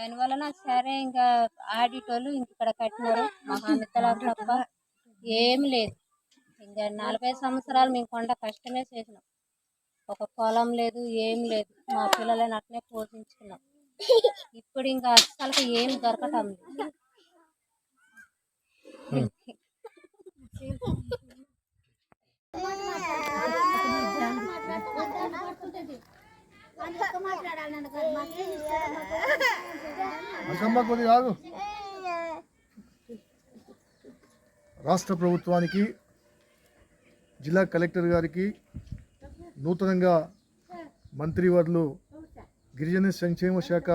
దాని వలన సరే ఇంకా ఆడిటోళ్ళు ఇంక ఇక్కడ కట్టినారు. మహా అమితలకు తప్ప ఏం లేదు. ఇంకా నలభై సంవత్సరాలు మేము కొండ కష్టమే చేసినాం. ఒక పొలం లేదు ఏం లేదు. మా పిల్లలని అట్లే పోషించుకున్నాం. ఇప్పుడు ఇంకా అస్సలు ఏం దొరకటం లేదు. అంకమ్మ కొద్దిగా రాష్ట్ర ప్రభుత్వానికి జిల్లా కలెక్టర్ గారికి నూతనంగా మంత్రివర్లు గిరిజన సంక్షేమ శాఖ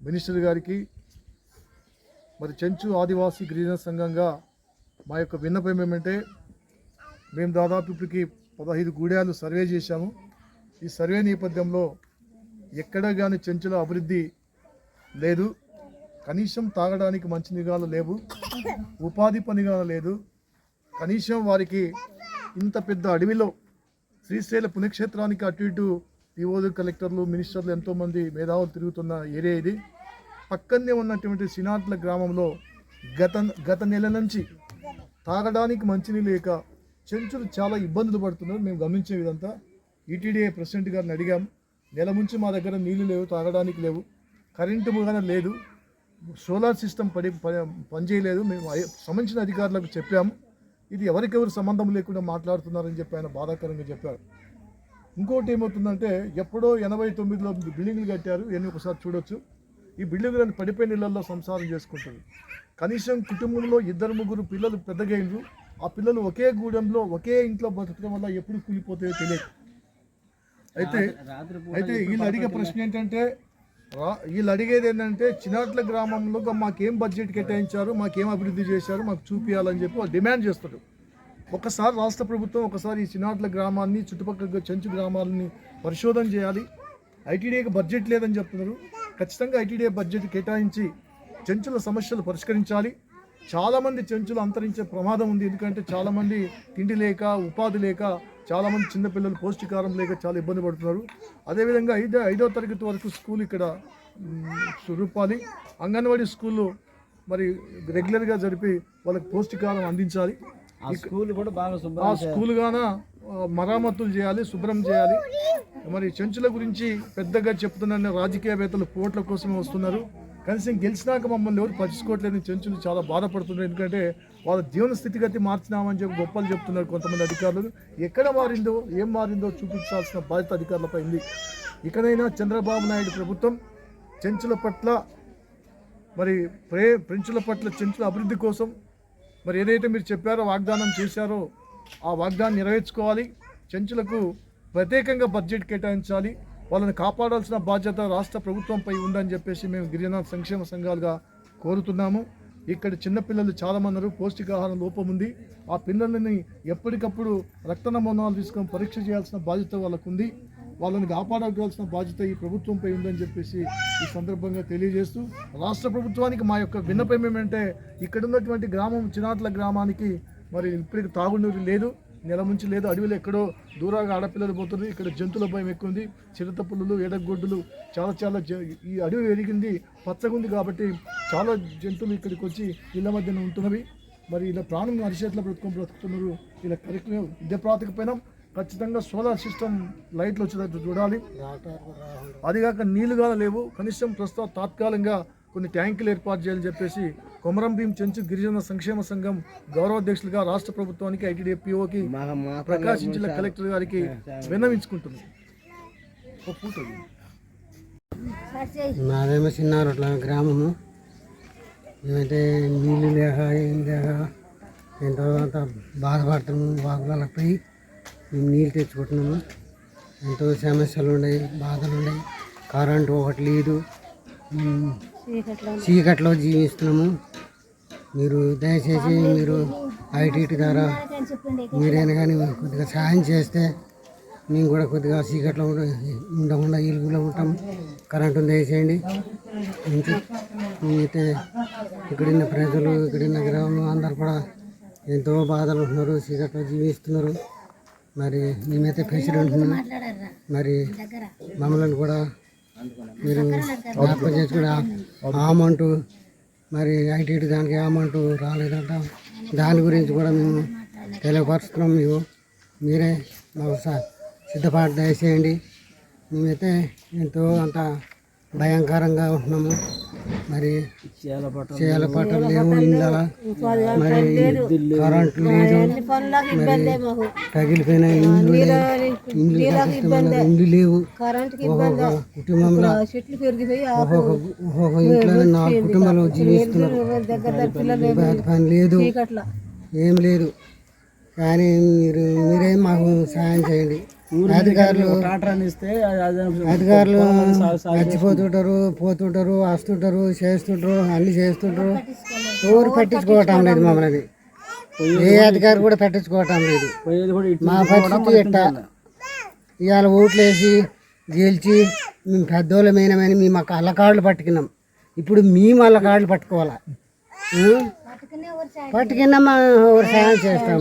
మినిస్టర్ గారికి మరి చెంచు ఆదివాసీ గిరిజన సంఘంగా మా యొక్క విన్నపం ఏమంటే మేము దాదాపు ఇప్పటికి పదహైదు గూడాలు సర్వే చేశాము. ఈ సర్వే నేపథ్యంలో ఎక్కడ కానీ చెంచుల అభివృద్ధి లేదు. కనీసం తాగడానికి మంచినీళ్ళు లేవు. ఉపాధి పనిగా లేదు. కనీసం వారికి ఇంత పెద్ద అడవిలో శ్రీశైల పుణ్యక్షేత్రానికి అటు ఇటు పిఓలు కలెక్టర్లు మినిస్టర్లు ఎంతోమంది మేధావులు తిరుగుతున్న ఏరియా ఇది. పక్కనే ఉన్నటువంటి సినాట్ల గ్రామంలో గత గత నెల నుంచి తాగడానికి మంచినీళ్ళు లేక చెంచులు చాలా ఇబ్బందులు పడుతున్నారు. మేము గమనించే విధంతా ఈటీడీఏ ప్రెసిడెంట్ గారిని అడిగాం. నెల నుంచి మా దగ్గర నీళ్ళు లేవు తాగడానికి లేవు. కరెంటు కూడా లేదు. సోలార్ సిస్టమ్ పడి పనిచేయలేదు. మేము సంబంధించిన అధికారులకు చెప్పాము. ఇది ఎవరికెవరు సంబంధం లేకుండా మాట్లాడుతున్నారని చెప్పి ఆయన బాధాకరంగా చెప్పారు. ఇంకోటి ఏమవుతుందంటే ఎప్పుడో ఎనభై తొమ్మిదిలో బిల్డింగ్లు కట్టారు. ఇవన్నీ ఒకసారి చూడొచ్చు. ఈ బిల్డింగ్లను పడిపోయిన ఇళ్ళలో సంసారం చేసుకుంటారు. కనీసం కుటుంబంలో ఇద్దరు ముగ్గురు పిల్లలు పెద్దగైనరు ఆ పిల్లలు ఒకే గూడెంలో ఒకే ఇంట్లో బతకడం వల్ల ఎప్పుడు కూలిపోతాయో తెలియదు. అయితే అయితే వీళ్ళు అడిగే ప్రశ్న ఏంటంటే వీళ్ళు అడిగేది ఏంటంటే చినాట్ల గ్రామంలో మాకేం బడ్జెట్ కేటాయించారు మాకేం అభివృద్ధి చేశారు మాకు చూపించాలని చెప్పి వాళ్ళు డిమాండ్ చేస్తారు. ఒకసారి రాష్ట్ర ప్రభుత్వం ఒకసారి ఈ చినాట్ల గ్రామాన్ని చుట్టుపక్కల చెంచు గ్రామాలని పరిశోధన చేయాలి. ఐటీడీఏకి బడ్జెట్ లేదని చెప్తున్నారు. ఖచ్చితంగా ఐటీడీఏ బడ్జెట్ కేటాయించి చెంచుల సమస్యలు పరిష్కరించాలి. చాలామంది చెంచులు అంతరించే ప్రమాదం ఉంది. ఎందుకంటే చాలామంది తిండి లేక ఉపాధి లేక చాలామంది చిన్నపిల్లలు పౌష్టికారం లేక చాలా ఇబ్బంది పడుతున్నారు. అదేవిధంగా ఐదో ఐదో తరగతి వరకు స్కూల్ ఇక్కడ రూపాలి. అంగన్వాడీ స్కూళ్ళు మరి రెగ్యులర్గా జరిపి వాళ్ళకి పౌష్టికారం అందించాలి. ఆ స్కూల్ కూడా బాగా ఆ శుభ్రం స్కూల్ గాన ఆ, మరామతులు చేయాలి శుభ్రం చేయాలి. మరి చెంచుల గురించి పెద్దగా చెప్తున్న రాజకీయవేత్తలు పోట్ల కోసమే వస్తున్నారు. కనీసం గెలిచినాక మమ్మల్ని ఎవరు పట్టించుకోవట్లేదని చెంచులు చాలా బాధపడుతున్నారు. ఎందుకంటే వాళ్ళ జీవన స్థితిగతి మార్చినామని చెప్పి గొప్పలు చెప్తున్నారు కొంతమంది అధికారులు. ఎక్కడ మారిందో ఏం మారిందో చూపించాల్సిన బాధ్యత అధికారులపై ఉంది. ఇకనైనా చంద్రబాబు నాయుడు ప్రభుత్వం చెంచుల పట్ల మరి ప్రే పెంచుల పట్ల చెంచుల అభివృద్ధి కోసం మరి ఏదైతే మీరు చెప్పారో వాగ్దానం చేశారో ఆ వాగ్దానం నెరవేర్చుకోవాలి. చెంచులకు ప్రత్యేకంగా బడ్జెట్ కేటాయించాలి. వాళ్ళని కాపాడాల్సిన బాధ్యత రాష్ట్ర ప్రభుత్వంపై ఉందని చెప్పేసి మేము గిరిజన సంక్షేమ సంఘాలుగా కోరుతున్నాము. ఇక్కడ చిన్నపిల్లలు చాలామంది ఉన్నారు పౌష్టికాహారం లోపం ఉంది. ఆ పిల్లలని ఎప్పటికప్పుడు రక్త నమూనాలు తీసుకొని పరీక్ష చేయాల్సిన బాధ్యత వాళ్ళకు ఉంది వాళ్ళని కాపాడాల్సిన బాధ్యత ఈ ప్రభుత్వంపై ఉందని చెప్పేసి ఈ సందర్భంగా తెలియజేస్తూ రాష్ట్ర ప్రభుత్వానికి మా యొక్క విన్నపం ఏమంటే ఇక్కడ ఉన్నటువంటి గ్రామం చినాట్ల గ్రామానికి మరి ఇప్పటికి తాగునీరు లేదు. నెల నుంచి లేదు. అడవిలో ఎక్కడో దూరంగా ఆడపిల్లలు పోతున్నారు. ఇక్కడ జంతువుల భయం ఎక్కువ ఉంది. చిరుత పుల్లులు ఎడగొడ్డులు చాలా చాలా జ- ఈ అడవి పెరిగింది పచ్చగా ఉంది కాబట్టి చాలా జంతువులు ఇక్కడికి వచ్చి ఇళ్ళ మధ్యన ఉంటున్నవి. మరి ఇలా ప్రాణం అరిచేతిలో బ్రతుకొని బ్రతుకుతున్నారు. ఇలా కరెక్ట్గా విద్య ప్రాతిపైన ఖచ్చితంగా సోలార్ సిస్టమ్ లైట్లు వచ్చేటట్టు చూడాలి. అది కాక నీళ్ళు కూడా లేవు. కనీసం ప్రస్తుతం తాత్కాలికంగా కొన్ని ట్యాంకులు ఏర్పాటు చేయాలని చెప్పేసి కొమరం భీం చెంచు గిరిజన సంక్షేమ సంఘం గౌరవాధ్యక్షులుగా రాష్ట్ర ప్రభుత్వానికి ఐటీడీపీఓకి ప్రకాశం జిల్లా కలెక్టర్ గారికి విన్నవించుకుంటుంది. మాదేమో చిన్నారట్ల గ్రామము. మేమైతే నీళ్ళు లేక ఏం లేక ఎంతో అంత బాధపడుతున్నాము వాగులకు పోయి మేము నీళ్ళు తెచ్చుకుంటున్నాము. ఎంతో సమస్యలు ఉన్నాయి బాధలు ఉన్నాయి. కరెంటు ఒకటి లేదు. చీకట్లో జీవిస్తున్నాము. మీరు దయచేసి మీరు ఐటీ ద్వారా మీరైనా కానీ కొద్దిగా సహాయం చేస్తే మేము కూడా కొద్దిగా చీకట్లో ఉండ- ఉండకుండా ఇరుగులో ఉంటాం. కరెంటు దయచేయండి. అయితే ఇక్కడున్న ప్రజలు ఇక్కడున్న గ్రామంలో అందరు కూడా ఎంతో బాధలు ఉంటున్నారు చీకట్లో జీవిస్తున్నారు. మరి మేమైతే ప్రెసిడెంట్ మరి మమ్మల్ని కూడా మీరు జ్ఞాపకం చేసుకుని ఆ అమౌంట్ మరి ఐటీ దానికి అమౌంట్ రాలేదంట. దాని గురించి కూడా మేము తెలియపరుస్తున్నాం. మీకు మీరే మాకు స- సిద్ధపాటు దయచేయండి. మేమైతే ఎంతో అంత భయంకరంగా ఉంటున్నాము. మరి చేయాల పట్టలు లేవు ఇండ్ల మరి కరెంట్ లేదు. మరి తగిలిపోయిన ఇండ్లు లేవు. ఇండ్లు కష్టమైన ఇండ్లు లేవు. ఒక్కొక్క కుటుంబంలో ఒక్కొక్క ఒక్కొక్క ఇంట్లో నాలుగు కుటుంబాలు జీవిస్తున్నారు పని లేదు. ఏం లేదు. కానీ మీరు మీరే మాకు సాయం చేయండి. అధికారులు అధికారులు చచ్చిపోతుంటారు పోతుంటారు వస్తుంటారు చేస్తుంటారు అన్ని చేస్తుంటారు. ఎవరు పట్టించుకోవటం లేదు మమ్మల్ని. ఏ అధికారి కూడా పట్టించుకోవటం లేదు. మా పరిస్థితి ఎట్టా? ఇవాళ ఓట్లు వేసి గెలిచి మేము పెద్దోళ్ళమైనామని మేము ఆ అల్లకాళ్ళు పట్టుకున్నాం. ఇప్పుడు మేము అల్లకాళ్ళు పట్టుకోవాలా? పట్టుకున్నా మా ఎవరు సాయం చేస్తాం?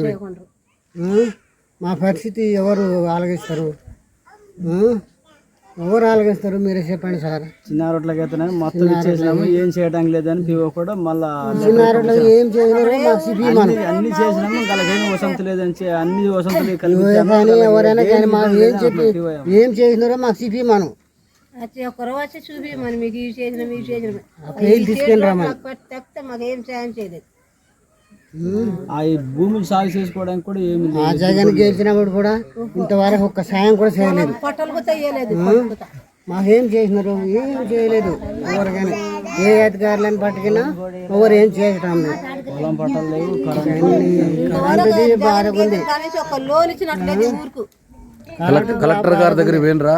మా పరిస్థితి ఎవరు ఆలగిస్తారు? ఎవరు ఆలగిస్తారు మీరే చెప్పండి సార్. చిన్న రోడ్లకి అయితే మొత్తం ఇచ్చేసినాము. ఏం చేయడానికి లేదని పిఓ కూడా మళ్ళా చిన్నారులు ఏం చేసినారో మనం అన్ని చేసినాము. ఏం వసంత లేదని అన్ని వసంతలు కానీ ఎవరైనా కానీ మాకు ఏం చెప్పి ఏం చేసినారో మాకు సిపి మనం. వచ్చి ఒక్కరు వచ్చి చూపి మరి మీకు ఇవి చేసిన ఇవి చేసిన. రమ్మని. తప్పితే మాకు ఏం సాయం చేయలేదు? ఆ ఈ భూమి సాగు చేసుకోవడానికి కూడా ఏమి ఆ జగన్ గెలిచినప్పుడు కూడా ఇంతవరకు ఒక్క సాయం కూడా చేయలేదు. మాకేం చేసినారు? ఏం చేయలేదు. ఎవరు కానీ ఏ అధికారులను పట్టుకున్నా ఎవరు ఏం చేయటం లేదు. పొలం పట్టాలు లేవు కరెంటుది బాధ ఉంది కలెక్టర్ గారి దగ్గర పోయినరా?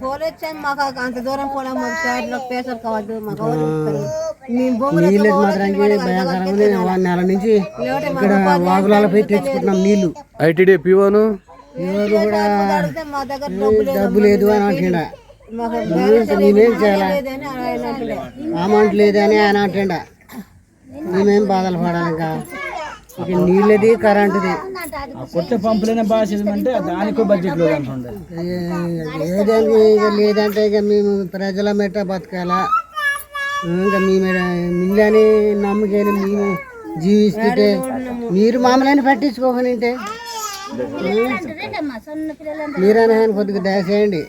పోలు వచ్చాము మాకు అంత దూరం మాకు కావద్దు మాకు మాత్రానికి భయంకరంగా. వా- నెల నుంచి ఇక్కడ వాగులాల పోయి తెచ్చుకుంటున్నాం నీళ్ళు. ఐటీడీ పిఓను? ఎవరు కూడా అడిగితే మా దగ్గర డబ్బు లేదు లేదు అని అంటుండ. నేనేం చేయాలా. అమౌంట్ లేదని ఆయన అంటుండ. మేమేం బాధలు పడాలి ఇంకా ఇక నీళ్ళది కరెంటుది. కొత్త పంపులైనా బాగా చేసామంటే దానికి బడ్జెట్ లేదు అంటుండే. ఏ- ఏదానికి ఇక లేదంటే ఇక మేము ప్రజల మెట్ట బతకాలా. ఇంకా మేము మిమ్మల్ని నమ్ముకొని మేము జీవిస్తుంటే మీరు మమ్మల్ని పట్టించుకోకనింటే. మీరైనా ఆయన కొద్దిగా దయచేయండి